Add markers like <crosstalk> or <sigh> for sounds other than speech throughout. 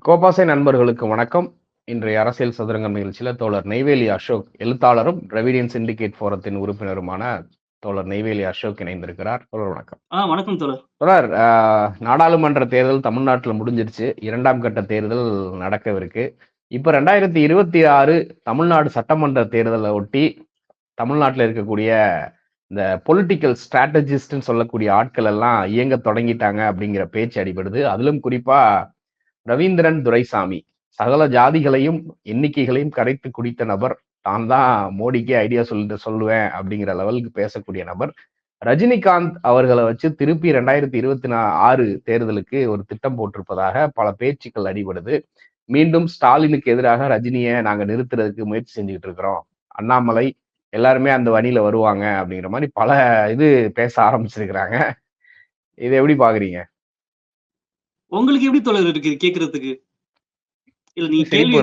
கோபாசை நண்பர்களுக்கு வணக்கம். இன்றைய அரசியல் சதுரங்கம் நிகழ்ச்சியில தோழர் நெய்வேலி அசோக் எழுத்தாளரும் டிராவிடியன் சிண்டிகேட் போரத்தின் உறுப்பினருமான தோழர் நெய்வேலி அசோக் இணைந்திருக்கிறார். தோழர் வணக்கம். வணக்கம் தோழர். தோழர் நாடாளுமன்ற தேர்தல் தமிழ்நாட்டுல முடிஞ்சிருச்சு. இரண்டாம் கட்ட தேர்தல் நடக்கவிருக்கு. இப்ப ரெண்டாயிரத்தி இருபத்தி ஆறு தமிழ்நாடு சட்டமன்ற தேர்தலை ஒட்டி தமிழ்நாட்டில் இருக்கக்கூடிய இந்த பொலிட்டிக்கல் ஸ்ட்ராட்டஜிஸ்ட்னு சொல்லக்கூடிய ஆட்கள் எல்லாம் இயங்க தொடங்கிட்டாங்க அப்படிங்கிற பேச்சு அடிபடுது. அதிலும் குறிப்பா ரவீந்திரன் துரைசாமி சகல ஜாதிகளையும் எண்ணிக்கைகளையும் கரைத்து குடித்த நபர். தான் தான் மோடிக்கே ஐடியா சொல்லிட்டு சொல்லுவேன் அப்படிங்கிற லெவலுக்கு பேசக்கூடிய நபர். ரஜினிகாந்த் அவர்களை வச்சு திருப்பி ரெண்டாயிரத்தி இருபத்தி நா ஆறு தேர்தலுக்கு ஒரு திட்டம் போட்டிருப்பதாக பல பேச்சுக்கள் அடிபடுது. மீண்டும் ஸ்டாலினுக்கு எதிராக ரஜினியை நாங்க நிறுத்துறதுக்கு முயற்சி செஞ்சுக்கிட்டு இருக்கிறோம். அண்ணாமலை எல்லாருமே அந்த வழியில வருவாங்க அப்படிங்கிற மாதிரி பல இது பேச ஆரம்பிச்சிருக்கிறாங்க. இதை எப்படி பாக்குறீங்க? உங்களுக்கு எப்படி தோழர் இருக்கு கேக்குறதுக்கு? இல்ல நீங்க கேள்வி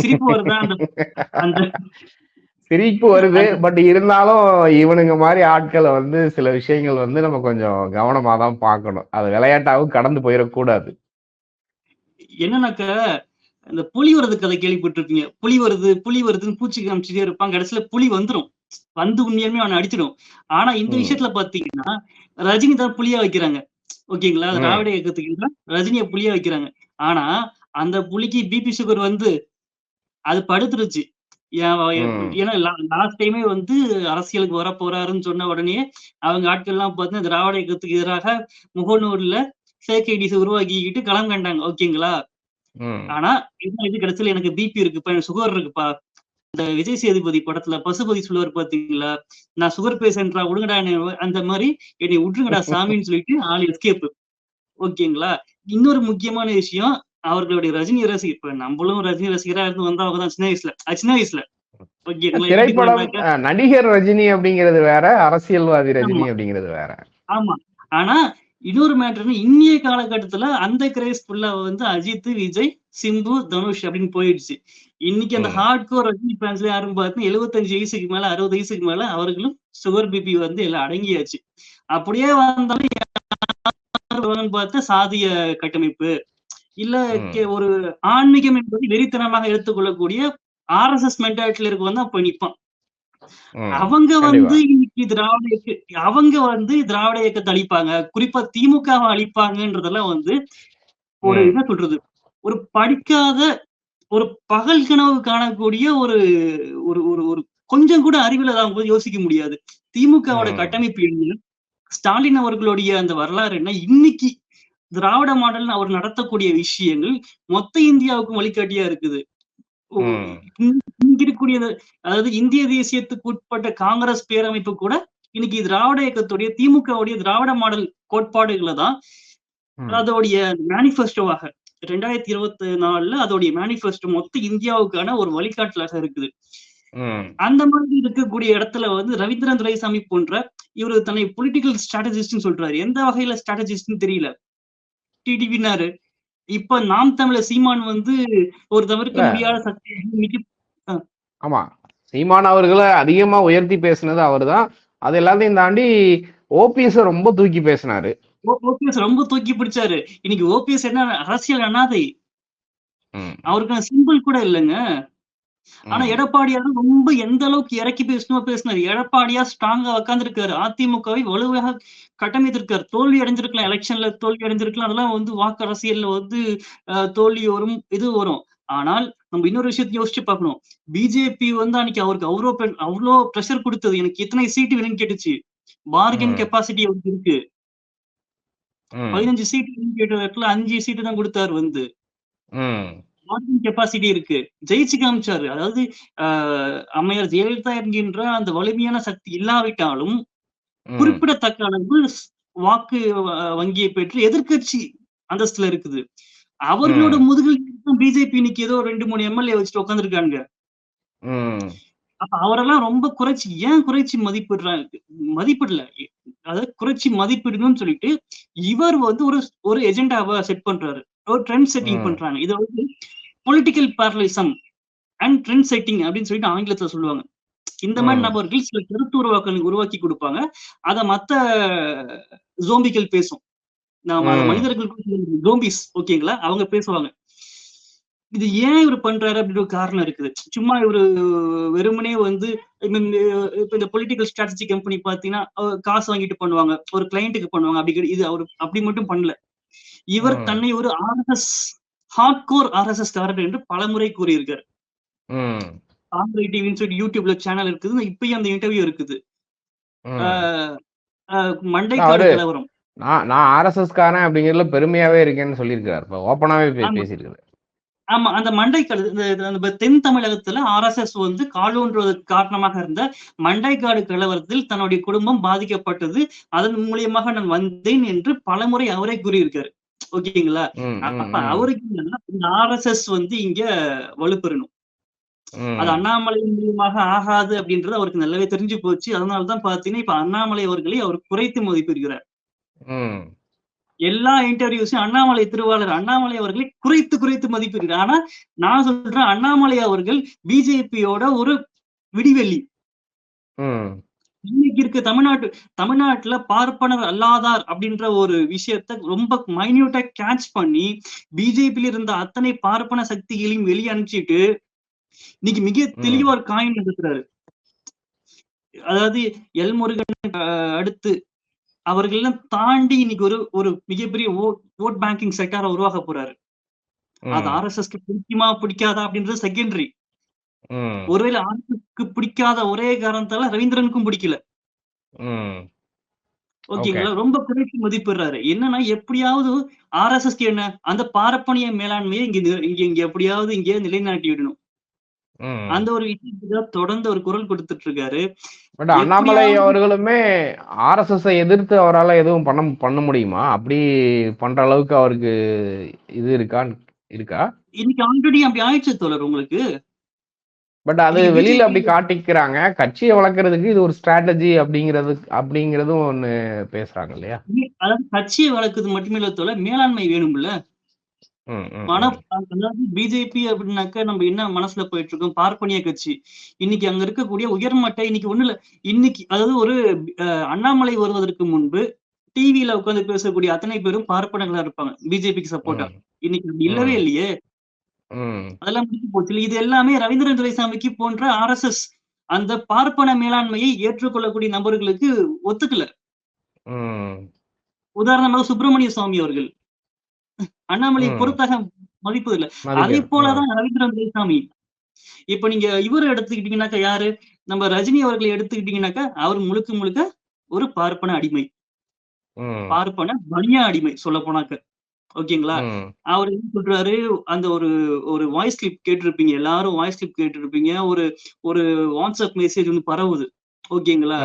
சிரிப்பு வருது? சிரிப்பு வருது பட் இருந்தாலும் இவனுங்க மாதிரி ஆட்களை வந்து சில விஷயங்கள் வந்து நம்ம கொஞ்சம் கவனமா தான் பார்க்கணும். அது விளையாட்டாவும் கடந்து போயிடக்கூடாது. என்னன்னாக்க இந்த புலி வருது கதை கேள்விப்பட்டிருப்பீங்க. புலி வருது புலி வருதுன்னு பூச்சி காமிச்சுட்டே இருப்பாங்க. கடைசியில புலி வந்துரும். வந்து உண்மையுமே அவனை அடிச்சிடும். ஆனா இந்த. விஷயத்துல பாத்தீங்கன்னா ரஜினி தான் புலியா வைக்கிறாங்க. ஓகேங்களா. திராவிட இயக்கத்துக்கு ரஜினியை புலியா வைக்கிறாங்க. ஆனா அந்த புலிக்கு பிபி சுகர் வந்து அது படுத்துருச்சு. ஏன்னா லாஸ்ட் டைமே வந்து அரசியலுக்கு வர போறாருன்னு சொன்ன உடனே அவங்க ஆட்கள் எல்லாம் பார்த்தீங்கன்னா திராவிட இயக்கத்துக்கு எதிராக முகநூர்ல ஃபேக் ஐடிஸ் உருவாக்கிக்கிட்டு களம் கண்டாங்க. ஓகேங்களா. ஆனா இது இது கடைசியில எனக்கு பிபி இருக்குப்பா எனக்கு சுகர் இருக்குப்பா. இந்த விஜய் சேதுபதி படத்துல பசுபதி சொல்லுவார் பாத்தீங்களா? நான் சுகர் பேஷண்டா விடுங்கடா அந்த மாதிரி என்னை விட்டுருங்கடா சாமின்னு சொல்லிட்டு ஆள் எஸ்கேப் ஓகேங்களா? இன்னொரு முக்கியமான விஷயம் அவர்களுடைய ரஜினி ரசிகர் இப்ப நம்மளும் ரஜினி ரசிகரா இருந்து வந்தவங்க தான் சின்ன வயசுல. சின்ன வயசுல. திரைப்படம் நடிகர் ரஜினி அப்படிங்கிறது வேற அரசியல்வாதி ரஜினி அப்படிங்கிறது வேற. ஆமா. ஆனா இன்னொரு மேட்டர்னு இன்னைய காலகட்டத்துல அந்த கிரேஸ் ஃபுல்லா வந்து அஜித் விஜய் சிம்பு தனுஷ் அப்படின்னு போயிடுச்சு இன்னைக்கு அந்த. ஹார்ட் கோர் ரஜினி ஃபேன்ஸ்ல யாரும் பார்த்தீங்கன்னா எழுபத்தஞ்சு வயசுக்கு மேல அறுபது வயசுக்கு மேல அவர்களும் சுகர் பிபி வந்து எல்லாம் அடங்கியாச்சு அப்படியே வந்தாலும் பார்த்தா சாதிய கட்டமைப்பு இல்ல ஒரு ஆன்மீகம் என்பது வெறித்தனமாக எடுத்துக்கொள்ளக்கூடிய ஆர் எஸ் எஸ் மென்டாலிட்டியில இருக்கவன் தான் போய் நிப்பான். அவங்க. வந்து இன்னைக்கு திராவிட இயக்க அவங்க வந்து திராவிட இயக்கத்தை அழிப்பாங்க குறிப்பா திமுகவை அழிப்பாங்கன்றதெல்லாம் வந்து ஒரு. என்ன சொல்றது ஒரு படிக்காத ஒரு பகல் கனவு காணக்கூடிய ஒரு ஒரு ஒரு ஒரு கொஞ்சம் கூட அறிவில் அவங்க யோசிக்க முடியாது திமுகவோட. கட்டமைப்பு என்ன ஸ்டாலின் அவர்களுடைய அந்த வரலாறு என்ன இன்னைக்கு திராவிட மாடல் அவர் நடத்தக்கூடிய விஷயங்கள் மொத்த இந்தியாவுக்கும் வழிகாட்டியா இருக்குது ஓ, ம். இங்க இருக்கக்கூடிய அந்த- அதாவது இந்திய தேசியத்துக்கு உட்பட்ட காங்கிரஸ் பேரமைப்பு கூட இன்னைக்கு திராவிட இயக்கத்துடைய திமுகவுடைய திராவிட மாடல் கோட்பாடுகளை தான். அதோடைய மேனிஃபெஸ்டோவாக ரெண்டாயிரத்தி இருபத்தி நாலுல அதோடைய மேனிஃபெஸ்டோ மொத்த இந்தியாவுக்கான ஒரு வழிகாட்டலாக இருக்குது. அந்த மாதிரி இருக்கக்கூடிய இடத்துல வந்து ரவீந்திரன் துரைசாமி போன்ற இவரு தன்னை பொலிட்டிக்கல் ஸ்ட்ராட்டஜிஸ்ட்னு சொல்றாரு எந்த வகையில ஸ்ட்ராட்டஜிஸ்ட்னு தெரியல டிடிவினாரு இப்ப நாம் தமிழர் சீமான் வந்து ஒரு தவிர்க்க. முடியாத சக்தி ஆமா. சீமான் அவர்களை அதிகமா உயர்த்தி பேசினது அவர்தான். அது எல்லாத்தையும் தாண்டி ஓபிஎஸ் ரொம்ப தூக்கி பேசினாரு. ஓபிஎஸ் ரொம்ப தூக்கி பிடிச்சாரு. இன்னைக்கு ஓபிஎஸ் என்ன அரசியல் அனாதை. அவருக்கான சிம்பிள் கூட இல்லைங்க. ஆனா. எடப்பாடியார் ரொம்ப எந்த அளவுக்கு இறக்கி பேசணுமோ பேசினாரு. எடப்பாடியா ஸ்ட்ராங்கா உட்காந்துருக்காரு அதிமுகவை வலுவாக கட்டமைத்திருக்காரு. தோல்வி அடைஞ்சிருக்கலாம். எலெக்ஷன்ல தோல்வி அடைஞ்சிருக்கலாம். அதெல்லாம் வந்து வாக்கு அரசியல்ல வந்து தோல்வி வரும் இது வரும். ஆனால் நம்ம இன்னொரு விஷயத்தை யோசிச்சு பார்க்கணும். பிஜேபி வந்து அன்னைக்கு அவருக்கு அவ்வளோ அவ்வளோ ப்ரெஷர் கொடுத்தது. எனக்கு எத்தனை சீட்டு வேணும்னு கேட்டுச்சு. பார்கென். கெப்பாசிட்டி அவருக்கு இருக்கு. பதினஞ்சு சீட்டு வேணும்னு கேட்ட இடத்துல அஞ்சு சீட்டு தான் கொடுத்தாரு வந்து. கெப்பாசிட்டி இருக்கு. ஜெயிச்சு காமிச்சாரு. அதாவது அம்மையார் ஜெயலலிதா என்கின்ற அந்த வலிமையான சக்தி இல்லாவிட்டாலும். குறிப்பிடத்தக்க அளவு வாக்கு வங்கியை பெற்று எதிர்க்கட்சி அந்தஸ்துல இருக்குது. அவர்களோட முதுகில் பிஜேபி இன்னைக்கு ஏதோ ரெண்டு மூணு எம்எல்ஏ வச்சுட்டு உட்காந்துருக்காங்க. அப்ப அவரெல்லாம் ரொம்ப குறைச்சி ஏன் குறைச்சி மதிப்பிடுறாங்க மதிப்பிடல. அதாவது குறைச்சி மதிப்பிடணும்னு சொல்லிட்டு இவர் வந்து ஒரு ஒரு எஜெண்டாவை செட் பண்றாரு. ஒரு ட்ரெண்ட் செட்டிங். பண்றாங்க. இது வந்து political parallelism and trend setting அப்படின்னு சொல்லிட்டு ஆங்கிலத்துல சொல்லுவாங்க. இந்த மாதிரி. நபர்கள் சில கருத்து உருவாக்கல் உருவாக்கி கொடுப்பாங்க. அத மத்த ஜோம்பிகள் பேசும். நாம அது ம். மனிதர்களுக்கு ஜோம்பிஸ் ஓகேங்களா? அவங்க பேசுவாங்க. இது ஏன் இவர் பண்றாரு அப்படின்ற ஒரு காரணம் இருக்குது. சும்மா இவரு வெறுமனே வந்து இப்ப இந்த பொலிட்டிக்கல் ஸ்ட்ராட்டஜி கம்பெனி பாத்தீங்கன்னா காசு வாங்கிட்டு பண்ணுவாங்க. ஒரு கிளைண்ட்டுக்கு பண்ணுவாங்க. அப்படி இது அவர் அப்படி மட்டும் பண்ணல. இவர். தன்னை ஒரு ஆர்எஸ்எஸ் ஹார்ட்கோர் ஆர்எஸ்எஸ் தவறு என்று பலமுறை கூறியிருக்காரு. ஆந்திரை டிவின்னு சொல்லி யூடியூப்ல சேனல் இருக்குது. இப்பயும் அந்த இன்டர்வியூ இருக்குது. ம். ஆஹ் ஆஹ் மண்டைக்காடு அவரு- கலவரம். நான் நான் ஆர்எஸ்எஸ் காரன் அப்படிங்கிறதுல பெருமையாவே இருக்கேன்னு சொல்லியிருக்காரு இப்போ ஓப்பனாவே. பேசியிருக்காரு ஆமா. அந்த இந்த- அந்த தென் தமிழகத்துல ஆர்எஸ்எஸ் வந்து காலூன்றுவதற்கு காரணமாக இருந்த மண்டைக்காடு கலவரத்தில் தன்னுடைய குடும்பம் பாதிக்கப்பட்டது. அதன் மூலியமாக நான் வந்தேன் என்று பலமுறை அவரே கூறியிருக்காரு ஓகேங்களா அப்ப. அவருக்கு என்னன்னா இந்த ஆர்எஸ்எஸ் வந்து இங்க வலுப்பெறணும். அது அண்ணாமலை மூலியமாக ஆகாது அப்படின்றது அவருக்கு நல்லாவே தெரிஞ்சு போச்சு அதனாலதான் பாத்தீங்கன்னா இப்ப அண்ணாமலை அவர்களை அவர் குறைத்து மதிப்பிடுகிறார். எல்லா இன்டர்வியூஸும் அண்ணாமலை திருவாளர் அண்ணாமலை அவர்களை குறைத்து குறைத்து மதிப்பிடுகிறார் ஆனா நான் சொல்றேன் அண்ணாமலை அவர்கள் பிஜேபியோட ஒரு விடிவெள்ளி ம். இன்னைக்கு இருக்க தமிழ்நாட்டு தமிழ்நாட்டுல பார்ப்பனர் அல்லாதார் அப்படின்ற ஒரு விஷயத்த ரொம்ப மைன்யூட்டா கேட்ச் பண்ணி பிஜேபியில இருந்த அத்தனை பார்ப்பன சக்திகளையும் வெளியே அனுப்பிச்சிட்டு இன்னைக்கு மிக தெளிவா ஒரு காயின் நடத்துறாரு அதாவது எல் முருகன் அடுத்து அவர்களெல்லாம் தாண்டி இன்னைக்கு ஒரு ஒரு மிகப்பெரிய ஓட் பேங்கிங் செக்டாரை உருவாக்க போறாரு அது ம். ஆர்எஸ்எஸ்க்கு பிடிக்குமா பிடிக்காதா அப்படின்றது செகண்டரி. ஒருவேளை ஆர்எஸ்எஸ்க்கு பிடிக்காத ஒரே காரணத்தால ரவீந்திரனுக்கும் பிடிக்கல. ஓகேங்களா? ரொம்ப குறைத்து மதிப்பிடுறாரு. என்னன்னா எப்படியாவது ஆர்எஸ்எஸ்க்கு என்ன அந்த பாரப்பணிய மேலாண்மையை இங்க இங்க இங்க எப்படியாவது இங்க நிலைநாட்டி விடணும். அந்த ஒரு விஷயத்துக்கு தொடர்ந்து ஒரு குரல் கொடுத்துட்டு இருக்காரு. பட் அண்ணாமலை அவர்களுமே ஆர்எஸ்எஸ் எதிர்த்து அவரால எதுவும் பண்ண பண்ண முடியுமா? அப்படி பண்ற அளவுக்கு அவருக்கு இது இருக்கா? இருக்கா? இன்னைக்கு ஆல்ரெடி அப்படி ஆயிடுச்சு தோழர் உங்களுக்கு. பட் அது வெளியில அப்படி காட்டிக்கிறாங்க. கட்சியை வளர்க்கறதுக்கு இது ஒரு ஸ்ட்ராட்டஜி அப்படிங்கிறது அப்படிங்கிறதும் ஒண்ணு பேசுறாங்க இல்லையா? அதாவது கட்சியை வளர்க்குறது மட்டுமே இல்ல தோழர் மேலாண்மை வேணும்ல. பிஜேபி அப்படின்னாக்க நம்ம என்ன மனசுல போயிட்டு இருக்கோம் பார்ப்பனிய கட்சி. இன்னைக்கு அங்க இருக்கக்கூடிய உயர்மட்ட இன்னைக்கு ஒண்ணு இல்ல. இன்னைக்கு அதாவது ஒரு அண்ணாமலை வருவதற்கு முன்பு டிவியில உட்கார்ந்து பேசக்கூடிய அத்தனை பேரும் பார்ப்பனர்களா இருப்பாங்க. பிஜேபிக்கு சப்போர்ட்டா இன்னைக்கு இல்லவே. இல்லையே. அதெல்லாம் முடிஞ்சு போச்சு. இது எல்லாமே ரவீந்திரன் துரைசாமிக்கு போன்ற ஆர்எஸ்எஸ் அந்த பார்ப்பன மேலாண்மையை ஏற்றுக்கொள்ளக்கூடிய நபர்களுக்கு ஒத்துக்கல. உதாரணமாக சுப்பிரமணிய சுவாமி அவர்கள். அண்ணாமலை. பொறுத்தாக மதிப்பு இல்ல. அதே. போலதான் ரவீந்திரன் துரைசாமி. இப்ப நீங்க இவரை எடுத்துக்கிட்டீங்கன்னாக்கா யாரு? நம்ம ரஜினி அவர்களை எடுத்துக்கிட்டீங்கன்னாக்கா அவர் முழுக்க முழுக்க ஒரு பார்ப்பன அடிமை. பார்ப்பன பனியா அடிமை சொல்ல போனாக்க. ஓகேங்களா? அவர் என்ன சொல்றாரு? அந்த ஒரு ஒரு வாய்ஸ் கிளிப் கேட்டிருப்பீங்க. எல்லாரும் வாய்ஸ் கிளிப் கேட்டிருப்பீங்க. ஒரு ஒரு வாட்ஸ்அப் மெசேஜ் வந்து பரவுது. ஓகேங்களா?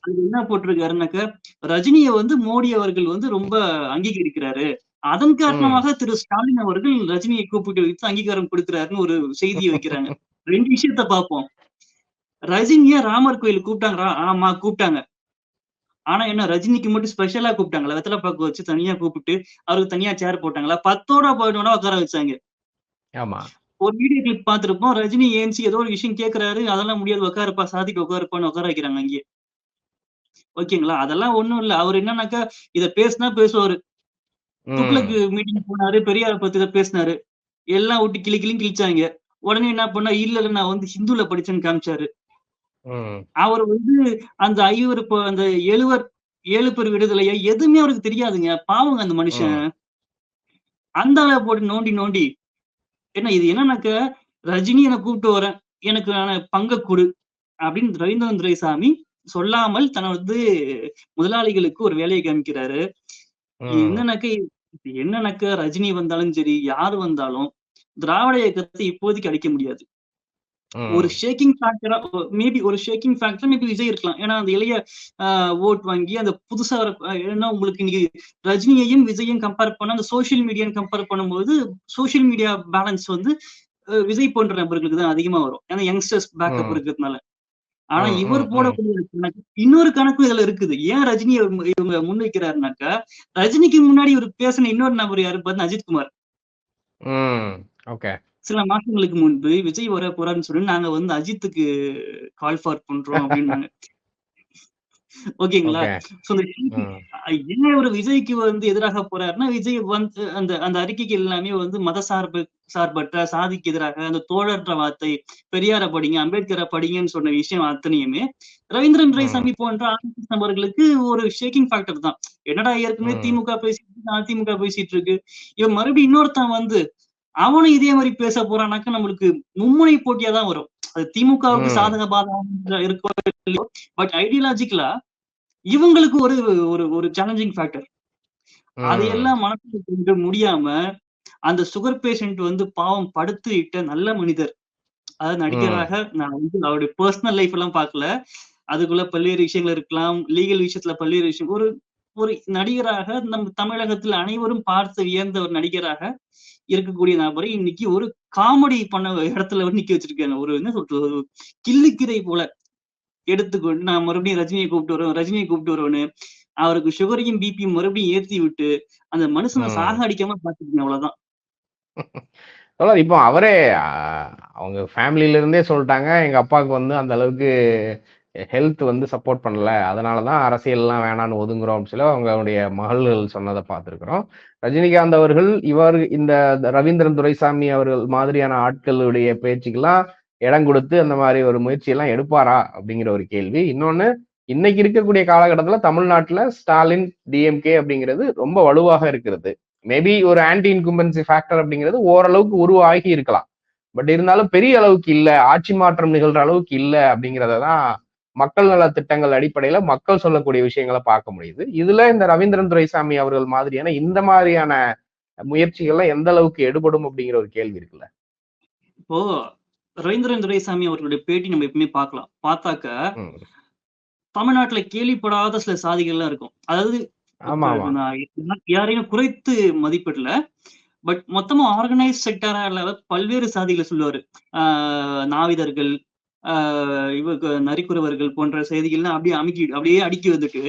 அது என்ன போட்டிருக்காருனாக்க ரஜினியை வந்து மோடி அவர்கள் வந்து ரொம்ப அங்கீகரிக்கிறாரு. அதன் காரணமாக திரு ஸ்டாலின் அவர்கள் ரஜினியை கூப்பிட்டு வைத்து அங்கீகாரம் கொடுக்கிறாருன்னு ஒரு செய்தியை வைக்கிறாங்க. ரெண்டு விஷயத்த பார்ப்போம். ரஜினிய ராமர் கோயில் கூப்பிட்டாங்களா ஆமா கூப்பிட்டாங்க. ஆனா என்ன ரஜினிக்கு மட்டும் ஸ்பெஷலா கூப்பிட்டாங்களா? வெத்தலை பாக்கு வச்சு தனியா கூப்பிட்டு அவருக்கு தனியா சேர் போட்டாங்களா? பத்தோட போயிடுவோம்னா உட்கார வச்சாங்க. ஆமா. ஒரு வீடியோ கிளிப் பார்த்திருப்போம். ரஜினி ஏன்சி ஏதோ ஒரு விஷயம் கேக்குறாரு. அதெல்லாம் முடியாது. உட்காருப்பா சாதிக்கு உட்காருப்பான்னு உட்கார வைக்கிறாங்க அங்கேயே. ஓகேங்களா? அதெல்லாம் ஒண்ணும் இல்ல. அவர் என்னன்னாக்கா இத பேசினா பேசுவாரு. துக்ளக்கு மீட்டிங் போனாரு. பெரியார் பத்தி தான் பேசினாரு. எல்லாம் விட்டு கிளி கிளி கிழிச்சாங்க. உடனே என்ன பண்ணா இல்ல நான் வந்து ஹிந்துல படிச்சேன்னு காமிச்சாரு. அவர் வந்து அந்த ஐவர் அந்த எழுவர் ஏழு பேர் விடுதலையா எதுவுமே அவருக்கு தெரியாதுங்க. பாவங்க அந்த மனுஷன். அந்த அளவு போட்டு நோண்டி நோண்டி என்ன இது என்னன்னாக்க ரஜினி என்னை கூப்பிட்டு வரேன். எனக்கு நான் பங்க கொடு அப்படின்னு ரவீந்திரன் துரைசாமி சொல்லாமல் தனது முதலாளிகளுக்கு ஒரு வேலையை காமிக்கிறாரு. என்னன்னாக்க என்னன்னாக்க ரஜினி வந்தாலும் சரி யாரு வந்தாலும் திராவிட இயக்கத்தை இப்போதைக்கு அடிக்க முடியாது. ஒரு ஷேக்கிங் ஃபேக்டரா மேபி ஒரு ஷேக்கிங் ஃபேக்டர் மேபி விஜய் இருக்கலாம். ஏன்னா அந்த இளைய ஓட் வாங்கி அந்த புதுசா ஏன்னா உங்களுக்கு இன்னைக்கு ரஜினியையும் விஜயும் கம்பேர் பண்ண அந்த சோஷியல் மீடியா கம்பேர் பண்ணும்போது சோஷியல் மீடியா பேலன்ஸ் வந்து விஜய் போன்ற நபர்களுக்கு தான் அதிகமா வரும். ஏன்னா யங்ஸ்டர்ஸ் பேக்கப். இருக்கிறதுனால. ஆனா இவர் போடக்கூடிய இன்னொரு கணக்கு இதுல இருக்குது. ஏன் ரஜினி இவங்க முன்வைக்கிறாருனாக்கா ரஜினிக்கு முன்னாடி இவர் பேசின இன்னொரு நபர் யாரு? பார்த்தா அஜித்குமார் ஓகே. சில மாசங்களுக்கு முன்பு விஜய் வர போறாருன்னு சொல்லி நாங்க வந்து அஜித்துக்கு கால் ஃபார் பண்றோம் அப்படின்னாங்க <laughs> ஓகேங்களா? என்ன ஒரு விஜய்க்கு வந்து எதிராக போறாருன்னா விஜய் வந்து அந்த அந்த அறிக்கைக்கு எல்லாமே வந்து மத சார்பு சார்பற்ற சாதிக்கு எதிராக அந்த தோழற்ற வார்த்தை பெரியார படிங்க அம்பேத்கரை படிங்கன்னு சொன்ன விஷயம் அத்தனையுமே ரவீந்திரன் துரைசாமி போன்ற நபர்களுக்கு ஒரு ஷேக்கிங் ஃபேக்டர் தான். என்னடா ஏற்கனவே திமுக பேசிட்டு இருக்கு அதிமுக பேசிட்டு இருக்கு? இவன் மறுபடியும் இன்னொருத்தன் வந்து அவனும் இதே மாதிரி பேச போறானாக்க நம்மளுக்கு மும்முனை போட்டியா தான் வரும். அது திமுகவுக்கு சாதக பாதகம் இருக்கோ பட் ஐடியாலஜிக்கலா இவங்களுக்கு ஒரு ஒரு ஒரு சேலஞ்சிங் ஃபேக்டர் அதையெல்லாம் மனசுல கொண்டு முடியாம அந்த சுகர் பேஷண்ட் வந்து பாவம் படுத்து இட்ட நல்ல மனிதர். அதாவது நடிகராக நான் வந்து அவருடைய பர்சனல் லைஃப் எல்லாம் பார்க்கல. அதுக்குள்ள பல்வேறு விஷயங்கள் இருக்கலாம் லீகல் விஷயத்துல பல்வேறு விஷயம் ஒரு ஒரு நடிகராக நம்ம தமிழகத்தில் அனைவரும் பார்த்து வியந்த ஒரு நடிகராக இருக்கக்கூடிய நபரை இன்னைக்கு ஒரு காமெடி பண்ண இடத்துல நிக்க வச்சிருக்காங்க. ஒரு என்ன சொல்றது? ஒரு கிள்ளுக்கிரை போல எடுத்துக்கொண்டு நான் மறுபடியும் ரஜினியை கூப்பிட்டு வருவேன் ரஜினியை கூப்பிட்டு வருவேன்னு அவருக்கு சுகரையும் பிபியும் மறுபடியும் ஏத்தி விட்டு அந்த மனுஷனை சாக அடிக்காம பாத்துக்கீங்க அவ்வளவுதான். <laughs> தோழர் இப்போ அவரே அவங்க ஃபேமிலில இருந்தே சொல்லிட்டாங்க. எங்க அப்பாவுக்கு வந்து அந்த அளவுக்கு ஹெல்த் வந்து சப்போர்ட் பண்ணல. அதனால தான் அரசியல்லாம் வேணான்னு ஒதுங்குறோம் சொல்லி அவங்களுடைய மகள்கள் சொன்னதை பார்த்துருக்குறோம். ரஜினிகாந்த் அவர்கள் இவர் இந்த ரவீந்திரன் துரைசாமி அவர்கள் மாதிரியான ஆட்களுடைய பேச்சுக்கெல்லாம் இடம் கொடுத்து அந்த மாதிரி ஒரு முயற்சியெல்லாம் எடுப்பாரா அப்படிங்கிற ஒரு கேள்வி. இன்னொன்று இன்னைக்கு இருக்கக்கூடிய காலகட்டத்தில் தமிழ்நாட்டில் ஸ்டாலின் டிஎம்கே அப்படிங்கிறது ரொம்ப வலுவாக இருக்கிறது. மேபி ஒரு ஆன்டி இன்கும்பன்சி ஃபேக்டர் அப்படிங்கிறது ஓரளவுக்கு உருவாகி இருக்கலாம். பட் இருந்தாலும் பெரிய அளவுக்கு இல்லை ஆட்சி மாற்றம் நிகழ்ற அளவுக்கு இல்லை அப்படிங்கிறத தான் மக்கள் நல திட்டங்கள் அடிப்படையில மக்கள் சொல்லக்கூடிய விஷயங்களை பார்க்க முடியுது. இதுல இந்த ரவீந்திரன் துரைசாமி அவர்கள் மாதிரியான இந்த மாதிரியான முயற்சிகள்லாம் எந்த அளவுக்கு எடுபடும் அப்படிங்கிற ஒரு கேள்வி இருக்குல்ல? இப்போ ரவீந்திரன் துரைசாமி அவர்களுடைய பேட்டி நம்ம எப்பவுமே பார்க்கலாம். பார்த்தாக்க. தமிழ்நாட்டுல கேள்விப்படாத சில சாதிகள்லாம் இருக்கும். அதாவது யாரையும் குறைத்து மதிப்பிடல. பட் மொத்தமா ஆர்கனைஸ் செக்டரா பல்வேறு சாதிகளை சொல்லுவாரு. ஆஹ் நாவிதர்கள் ஆஹ் இவங்க நரிக்குறவர்கள் போன்ற செய்திகள்லாம் அப்படியே அமுக்கி அப்படியே அடுக்கி வந்துட்டு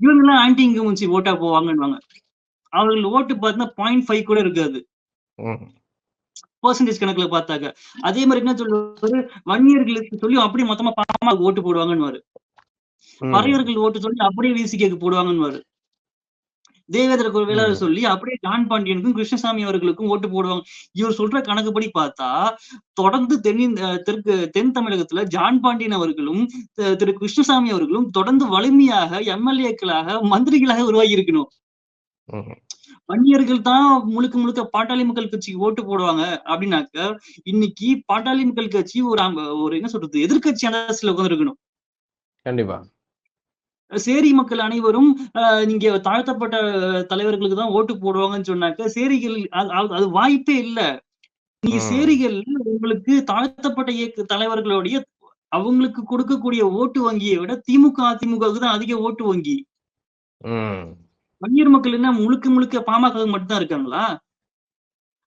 இவங்க எல்லாம் ஆன்டி இன்கமன்சி ஓட்டா போவாங்கன்னுவாங்க. அவர்கள் ஓட்டு பார்த்தீங்கன்னா பாயிண்ட் ஃபைவ் கூட இருக்காது. பர்சன்டேஜ் கணக்குல பார்த்தாக்க. அதே மாதிரி என்ன சொல்லுவாரு? வன்னியர்களுக்கு சொல்லி அப்படியே மொத்தமா பாமா ஓட்டு போடுவாங்கன்னு. பறையர்கள் ஓட்டு சொல்லி அப்படியே விசிகேக்கு போடுவாங்கன்னு தேவேந்திர கோவில ம். சொல்லி அப்படியே ஜான் பாண்டியனுக்கும் கிருஷ்ணசாமி அவர்களுக்கும் ஓட்டு போடுவாங்க இவர் சொல்ற கணக்குப்படி பார்த்தா தொடர்ந்து தென்னின் அஹ் தெற்கு தென் தமிழகத்துல ஜான் பாண்டியன் அவர்களும் திரு கிருஷ்ணசாமி அவர்களும் தொடர்ந்து வலிமையாக எம்எல்ஏக்களாக மந்திரிகளாக உருவாகி இருக்கணும். வன்னியர்கள் தான் முழுக்க முழுக்க பாட்டாளி மக்கள் கட்சிக்கு ஓட்டு போடுவாங்க அப்படின்னாக்க இன்னைக்கு பாட்டாளி மக்கள் கட்சி ஒரு ஒரு என்ன சொல்றது எதிர்கட்சி அரசியல் உட்கார்ந்து இருக்கணும் கண்டிப்பா சேரி மக்கள் அனைவரும் நீங்க தாழ்த்தப்பட்ட தலைவர்களுக்கு தான் ஓட்டு போடுவாங்கன்னு சொன்னாக்க சேரிகள் அது- வாய்ப்பே இல்ல நீங்க. சேரிகள் உங்களுக்கு தாழ்த்தப்பட்ட இயக்க தலைவர்களுடைய அவங்களுக்கு கொடுக்கக்கூடிய ஓட்டு வங்கியை விட திமுக அதிமுகவுக்கு தான் அதிக ஓட்டு வங்கி ம். வன்னியர் மக்கள் என்ன முழுக்க முழுக்க பாமக மட்டும்தான் இருக்காங்களா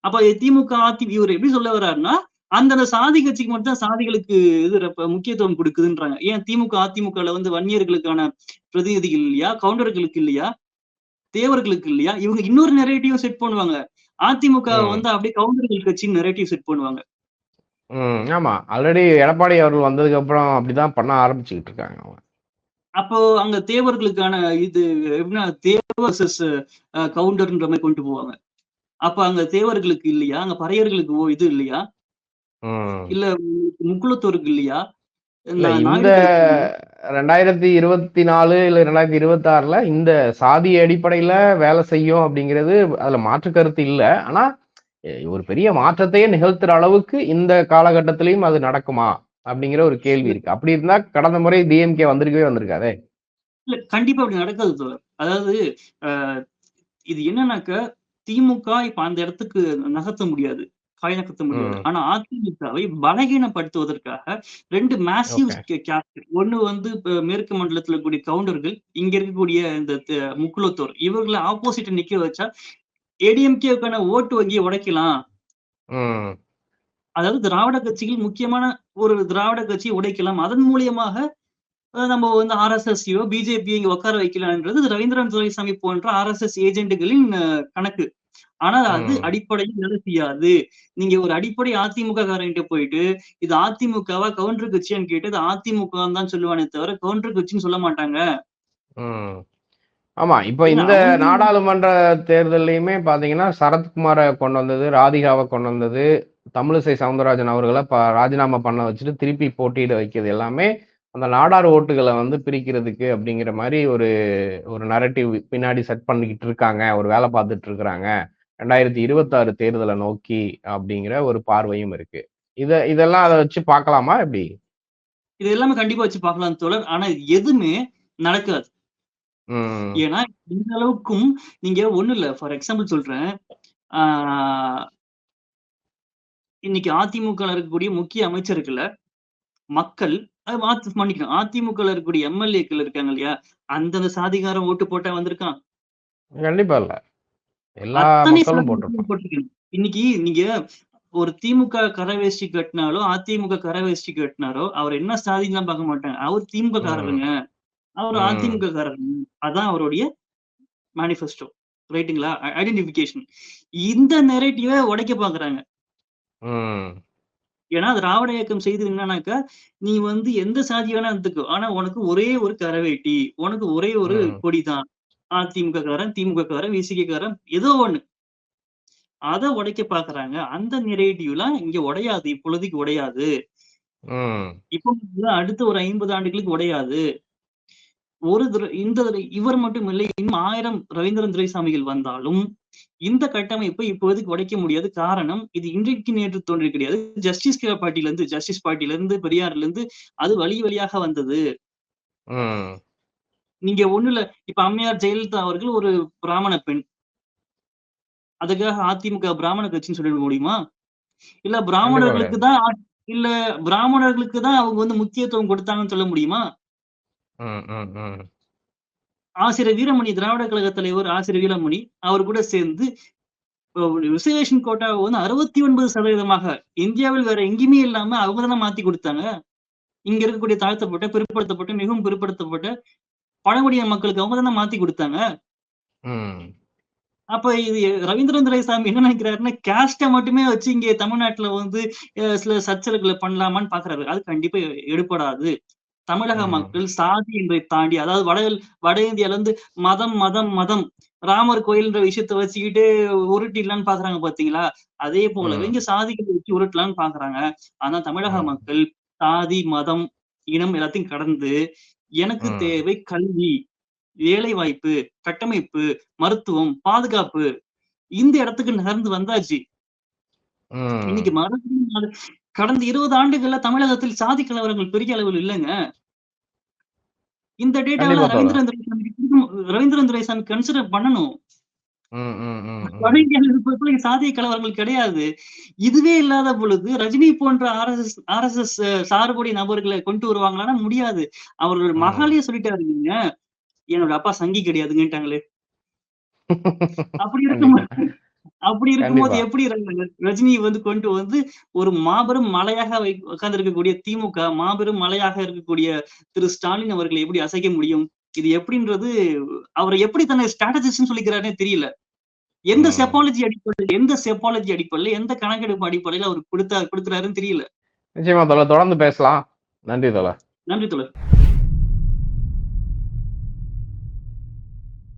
அப்ப திமுக அதி இவர் எப்படி சொல்ல வர்றாருன்னா அந்தந்த சாதி கட்சிக்கு மட்டும் தான் சாதிகளுக்கு இது முக்கியத்துவம் கொடுக்குதுன்றாங்க. ஏன் திமுக அதிமுகல வந்து வன்னியர்களுக்கான பிரதிநிதிகள் இல்லையா? கவுண்டர்களுக்கு இல்லையா? தேவர்களுக்கு இல்லையா? இவங்க இன்னொரு நெரேட்டிவ் செட் பண்ணுவாங்க. அதிமுக. வந்து அப்படியே கவுண்டர்கள் கட்சின்னு நெரேட்டிவ் செட் பண்ணுவாங்க. ம். ஆமா. ஆல்ரெடி எடப்பாடி அவர்கள் வந்ததுக்கு அப்புறம் அப்படிதான் பண்ண ஆரம்பிச்சுக்கிட்டு இருக்காங்க அவங்க. அப்போ அங்க தேவர்களுக்கான இது எப்படின்னா தேவசஸ் கவுண்டர்ன்ற மாதிரி கொண்டு போவாங்க. அப்ப அங்க தேவர்களுக்கு இல்லையா? அங்க பறையர்களுக்கு ஓ இது இல்லையா. இல்ல முக்குளத்தோருக்கு இல்லையா? இந்த ரெண்டாயிரத்தி இருபத்தி நாலு இல்ல ரெண்டாயிரத்தி இருபத்தி ஆறுல இந்த சாதி அடிப்படையில வேலை செய்யும் அப்படிங்கிறது அதுல மாற்று கருத்து இல்ல. ஆனா ஒரு பெரிய மாற்றத்தையே நிகழ்த்துற அளவுக்கு இந்த காலகட்டத்திலயும் அது நடக்குமா அப்படிங்கிற ஒரு கேள்வி இருக்கு. அப்படி இருந்தா கடந்த முறை டிஎம்கே வந்திருக்கவே வந்திருக்காதே. இல்ல கண்டிப்பா அப்படி நடக்காது தோழர். அதாவது இது என்னன்னாக்க திமுக இப்ப அந்த இடத்துக்கு நகர்த்த முடியாது. நகர்த்த முடியாது. ஆனா அதிமுகவை பலகீனப்படுத்துவதற்காக ரெண்டு மேசிவ் கேஸ்ட் ஒண்ணு வந்து மேற்கு மண்டலத்துல இருக்கக்கூடிய கவுண்டர்கள் இங்க இருக்கக்கூடிய இந்த முக்குலத்தோர் இவர்களை ஆப்போசிட் நிக்க வச்சா ஏடிஎம்கேக்கான ஓட்டு வங்கியை உடைக்கலாம். அதாவது திராவிட கட்சிகள் முக்கியமான ஒரு திராவிட கட்சியை உடைக்கலாம். அதன் மூலியமாக நம்ம வந்து ஆர்எஸ்எஸ்யோ பிஜேபியோ இங்க உட்கார வைக்கலாம்ன்றது ரவீந்திரன் துரைசாமி போன்ற ஆர்எஸ்எஸ் ஏஜென்ட்டுகளின் கணக்கு. ஆனா அது. அடிப்படையில் வேலை செய்யாது நீங்க ஒரு அடிப்படை அதிமுக காரங்கிட்ட போயிட்டு இது அதிமுகவா கவுண்டர் கட்சியான்னு கேட்டு இது அதிமுக தான் சொல்லுவானே தவிர கவுண்டர் கட்சின்னு சொல்ல மாட்டாங்க. ஆமா. இப்ப இந்த நாடாளுமன்ற தேர்தல்லயுமே பார்த்தீங்கன்னா, சரத்குமார கொண்டு வந்தது, ராதிகாவ கொண்டு வந்தது, தமிழிசை சவுந்தரராஜன் அவர்கள ராஜினாமா பண்ண வச்சுட்டு திருப்பி போட்டியிட வைக்கிறது எல்லாமே, அந்த நாடார் ஓட்டுகள வந்து பிரிக்கிறதுக்கு அப்படிங்கிற மாரி ஒரு ஒரு நரேட்டிவ் பின்னாடி செட் பண்ணிக்கிட்டு இருக்காங்க. ஒரு வேல பார்த்துட்டு இருக்கிறாங்க. 2026 தேர்தல நோக்கி அப்படிங்கிற ஒரு பார்வையும் இருக்கு. இத இதெல்லாம் அத வச்சு பார்க்கலாமா எப்படி? இது எல்லாமே கண்டிப்பா வச்சு பார்க்கலாம் தோழர். ஆனா எதுவுமே நடக்காது. ஏன்னா, இந்த அளவுக்கும் நீங்க ஒண்ணும் இல்ல. ஃபார் எக்ஸாம்பிள் சொல்றேன். இன்னைக்கு அதிமுகல இருக்கக்கூடிய முக்கிய அமைச்சர்கள மக்கள் அ மாத் மன்னிக்கணும். அதிமுகல இருக்கக்கூடிய எம்.எல்.ஏக்கள் இருக்காங்க இல்லையா? அந்தந்த சாதிக்காரன் ஓட்டு போட்டா வந்திருக்கான். கண்டிப்பா இல்ல. எல்லா. இன்னைக்கு நீங்க ஒரு திமுக கரை வேஷ்டி கட்டினாலோ, அதிமுக கரை வேஷ்டி கட்டினாரோ, அவர் என்ன சாதின்னுலாம் பார்க்க மாட்டாங்க. அவர் திமுக. காரருங்க. அவர். அதிமுக காரருங்க. அதான் அவருடைய மேனிஃபெஸ்டோ. ரைட்டுங்களா? I identification. இந்த நரேட்டிவ உடைக்க பார்க்குறாங்க. ஏன்னா, திராவிட இயக்கம் செய்தது என்னன்னாக்கா, நீ வந்து எந்த சாதி வேணா இருந்துக்கோ. ஆனா உனக்கு ஒரே ஒரு கரை வேட்டி. உனக்கு ஒரே ஒரு ம். கொடி தான். அதிமுக காரன், திமுக காரன், விசிக காரன் ஏதோ ஒண்ணு. அத உடைக்க பார்க்குறாங்க. அந்த நரேட்டிவ்லாம் இங்க உடையாது. இப்பொழுதைக்கு உடையாது. இப்போ அடுத்த ஒரு 50 ஆண்டுகளுக்கு உடையாது. ஒரு இந்த இவர் மட்டும் இல்லை. இன்னும் 1000 ரவீந்திரன் துரைசாமிகள் வந்தாலும், இந்த கட்டமைப்பை இப்போதைக்கு உடைக்க முடியாது. காரணம், இது இன்றைக்கு நேற்று தோன்றியது கிடையாது. ஜஸ்டிஸ் க பார்ட்டிலருந்து ஜஸ்டிஸ் பார்ட்டிலருந்து, பெரியார்லருந்து அது வழி வழியாக வந்தது. நீங்க ஒண்ணும் இல்ல. இப்ப அம்மையார் ஜெயலலிதா அவர்கள் ஒரு பிராமண பெண். அதுக்காக அதிமுக பிராமண கட்சின்னு சொல்லிட முடியுமா? இல்ல பிராமணர்களுக்கு. தான் இல்ல பிராமணர்களுக்கு தான் அவங்க வந்து முக்கியத்துவம் குடுத்தாங்கன்னு சொல்ல முடியுமா? ஆசிரியர் வீரமணி திராவிட கழக தலைவர் ஆசிரியர் வீரமணி, அவர் கூட சேர்ந்து ரிசர்வேஷன் கோட்டாவ வந்து 69% இந்தியாவில் வேற எங்கேயுமே இல்லாம அவங்க தானே மாத்தி குடுத்தாங்க. இங்க இருக்கக்கூடிய தாழ்த்தப்பட்ட, பிற்படுத்தப்பட்ட, மிகவும் பிற்படுத்தப்பட்ட பழங்குடியின மக்களுக்கு அவங்க தானே மாத்தி குடுத்தாங்க. அப்ப இது ரவீந்திரன் துரைசாமி என்ன நினைக்கிறாருன்னா, கேஸ்ட்ட மட்டுமே வச்சு இங்க தமிழ்நாட்டுல வந்து சில சர்ச்சைகள பண்ணலாமான்னு பார்க்குறாரு. அது கண்டிப்பா எ எடுபடாது. தமிழக. மக்கள் சாதி என்பதை தாண்டி அதாவது வட வட இந்தியால இருந்து மதம், மதம், மதம். ராமர் கோயில்ன்ற விஷயத்த வச்சுக்கிட்டு உருட்டிடலான்னு பார்க்குறாங்க பார்த்தீங்களா? அதே போலவே ம். இங்க சாதிகள வச்சு உருட்டலான்னு பார்க்குறாங்க. ஆனா தமிழக. மக்கள் சாதி, மதம், இனம் எல்லாத்தையும் கடந்து எனக்கு. தேவை கல்வி, வேலைவாய்ப்பு, கட்டமைப்பு, மருத்துவம், பாதுகாப்பு. இந்த இடத்துக்கு நகர்ந்து வந்தாச்சு. இன்னைக்கு. மறுபடியும் கடந்த 20 ஆண்டுகள்ல தமிழகத்தில் சாதி கலவரங்கள் பெரிய அளவில் இல்லங்க. இந்த தோழர். ரவீந்திரன் குடுக்கணும். ரவீந்திரன் துரைசாமி கன்சிடர் பண்ணணும். வட இப்ப சாதிய கலவரங்கள் கிடையாது. இதுவே இல்லாத பொழுது ரஜினி போன்ற ஆர்எஸ்எஸ் ஆர்எஸ்எஸ் சார்புடைய நபர்கள கொண்டு வருவாங்களான்னா முடியாது. அவரோட ம். மகளே சொல்லிட்டாருங்க. என்னோட அப்பா சங்கி கிடையாதுங்கன்ட்டாங்களே. <laughs> அப்படி கண்டிப்பா. அப்படி இருக்கும்போது. எப்படி ரஜினி வந்து கொண்டு வந்து ஒரு மாபெரும் மலையாக வை உட்கார்ந்திருக்கக்கூடிய திமுக, மாபெரும் மலையாக இருக்கக்கூடிய திரு ஸ்டாலின் அவர்களை எப்படி அசைக்க முடியும்? இது எப்படின்றது அவர எப்படி தன்னை ஸ்ட்ராட்டஜிஸ்ட்ன்னு சொல்லிக்கிறாருன்னே தெரியல. எந்த. செப்பாலஜி அடிப்படையில எந்த செப்பாலஜி அடிப்படையில, எந்த கணக்கெடுப்பு அடிப்படையில அவரு குடுத்தா குடுக்குறாருன்னு தெரியல. நிச்சயமா. தொடர்ந்து பேசலாம். நன்றி தோழர். நன்றி தோழர்.